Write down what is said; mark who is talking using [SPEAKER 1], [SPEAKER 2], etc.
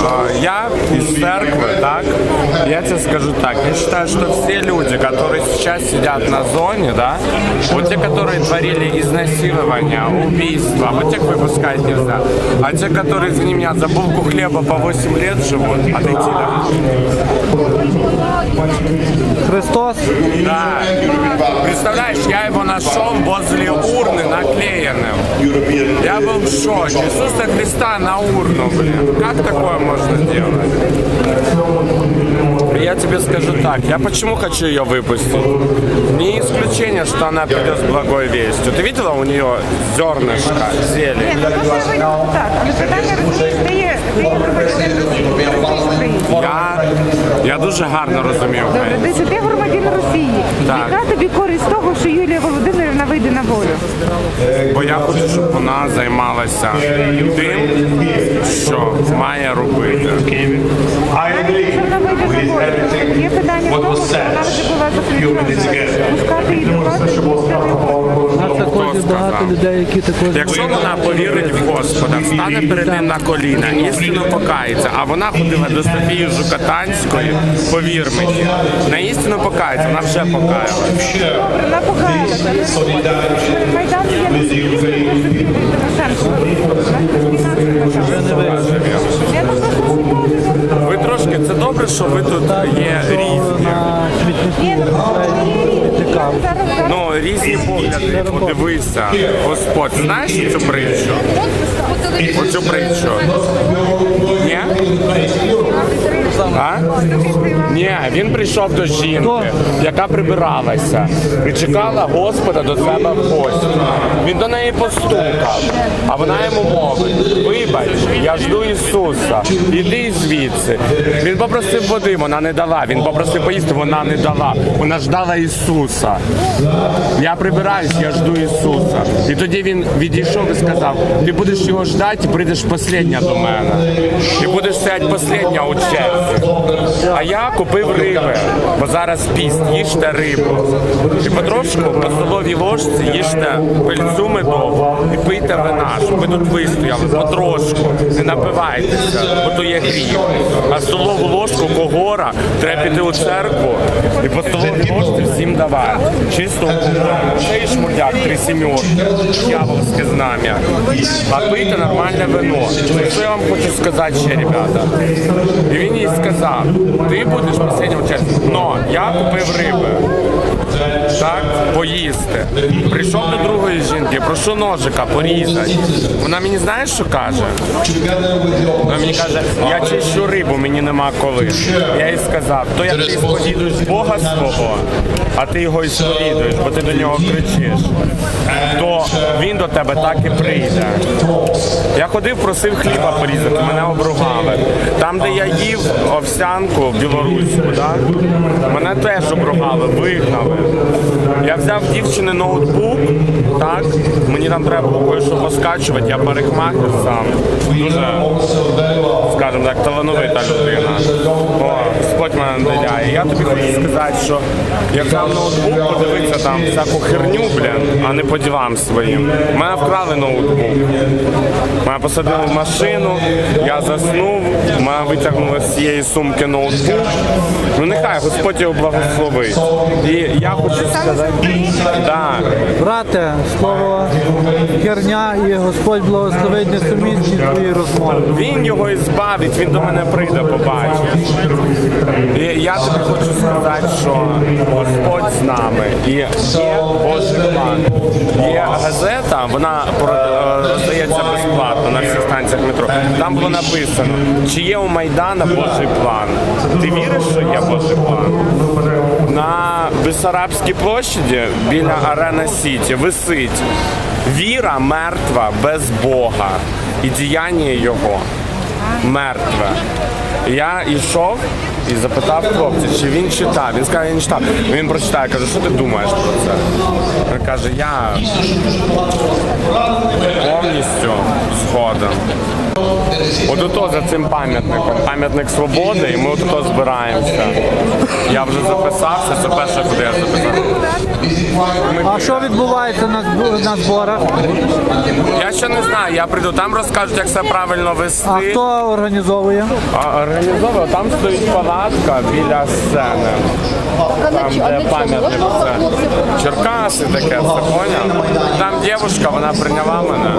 [SPEAKER 1] А, Я из церкви, так? Я тебе скажу так. Я считаю, что все люди, которые сейчас сидят на зоне, да, вот те, которые творили изнасилования, убийства, вот тех выпускать нельзя. А те, которые, извини меня, за булку хлеба по 8 лет живут, отойти, да?
[SPEAKER 2] Христос.
[SPEAKER 1] Да. Представляешь, я его нашел возле урны наклеенным. Я был в шоке. Иисуса Христа на урну, блин. Как такое можно делать? Я тебе скажу так, я почему хочу ее выпустить? Не исключение, что она придет с благой вестью. Ты видела у нее зернышко,
[SPEAKER 3] Ні,
[SPEAKER 1] зелень?
[SPEAKER 3] ну то, що ви депутат, але питання розумієш, ти є, ти є громадянин Росії.
[SPEAKER 1] Я, я дуже гарно розумію.
[SPEAKER 3] Добре, дивіться, ти громадянин Росії.
[SPEAKER 1] Так.
[SPEAKER 3] Яка тобі користь того, що Юлія Володимирівна вийде на волю?
[SPEAKER 1] Бо я хочу, щоб вона займалася тим, що має робити.
[SPEAKER 3] Якщо вона
[SPEAKER 1] Якщо повірить в Господа, стане перед ним на коліна, істину покається, а вона ходила до Софії Жукатанської, повір мені, на істину покається, вона вже покаялась.
[SPEAKER 3] вона покаялася. Майдан є
[SPEAKER 1] є різні.
[SPEAKER 3] Ну, різні
[SPEAKER 1] погляди. Подивися, Господь, знаєш цю притчу? Оцю притчу. Ні? А? Ні, він прийшов до жінки, яка прибиралася і чекала Господа до себе в гості. Він до неї постукав, а вона йому мовить: вибач, я жду Ісуса, іди звідси. Він попросив води, вона не дала. Він попросив поїсти, вона не дала. Вона ждала Ісуса. Я прибираюсь, я жду Ісуса. І тоді він відійшов і сказав: ти будеш його ждати, прийдеш последня до мене. І будеш стояти последня у черзі. А я купив риби, бо зараз піст, їжте рибу. І потрошку по столовій ложці їжте пильцю медову і пийте вина, щоб ви тут вистояли, потрошку, не напивайтеся, бо то є гріх. А столову ложку когора треба піти у церкву і по столовій ложці всім давати. Чисто цей шмурдяк, три сімерки, дьяволське знам'я. А пийте нормальне вино. Що я вам хочу сказати ще, ребята? Сказав, ти будеш последнім часом. Но я купив риби. Так, поїсти. Прийшов до другої жінки, прошу ножика порізати. Вона мені знаєш, що каже? Вона мені каже, я чищу рибу, мені нема коли. Я їй сказав, то як ти сповідуєш Бога свого, а ти його і сповідуєш, бо ти до нього кричиш, то він до тебе так і прийде. Я ходив, просив хліба порізати, мене обругали. Там, де я їв овсянку білоруську, да? мене теж обругали, вигнали. Я взяв дівчини ноутбук, так, мені там треба було кое-що поскачувати, я парикмахер сам. Дуже, скажімо так, талановита людина. Господь мене наділяє. Я тобі хочу сказати, що я взяв ноутбук, подивитися там всяку херню, блін, а не по ділам своїм. Мене вкрали ноутбук. Мене посадили в машину, я заснув, мене витягнули з цієї сумки ноутбук. Ну нехай Господь його благословить. І я хочу сказати, да,
[SPEAKER 2] Брате, слово херня і Господь благословить несумісні твої розмови.
[SPEAKER 1] він його і збавить, він до мене прийде, побачить. І я тобі хочу сказати, що Господь з нами. І є Божий план. Є газета, вона роздається безплатно на всіх станціях метро. Там було написано, чи є у Майдана Божий план. Ти віриш, що є Божий план? На Бесарабській площаді біля Арена Сіті висить віра мертва без Бога і діяння його мертве. Я йшов і запитав хлопця, чи він читав. Він сказав, я не читав. Він прочитає, каже, що ти думаєш про це? Він каже, я повністю згоден. От ото за цим пам'ятником. Пам'ятник свободи, і ми от ото збираємося. Я вже записався, це перше, куди я записався.
[SPEAKER 2] А що відбувається на, на зборах?
[SPEAKER 1] Я ще не знаю, я прийду, там розкажуть, як все правильно вести.
[SPEAKER 2] А хто організовує?
[SPEAKER 1] А організовано, там стоїть палатка біля сцени. Там, де пам'ятник це Черкаси таке, все поняв? Там дівчинка, вона прийняла мене.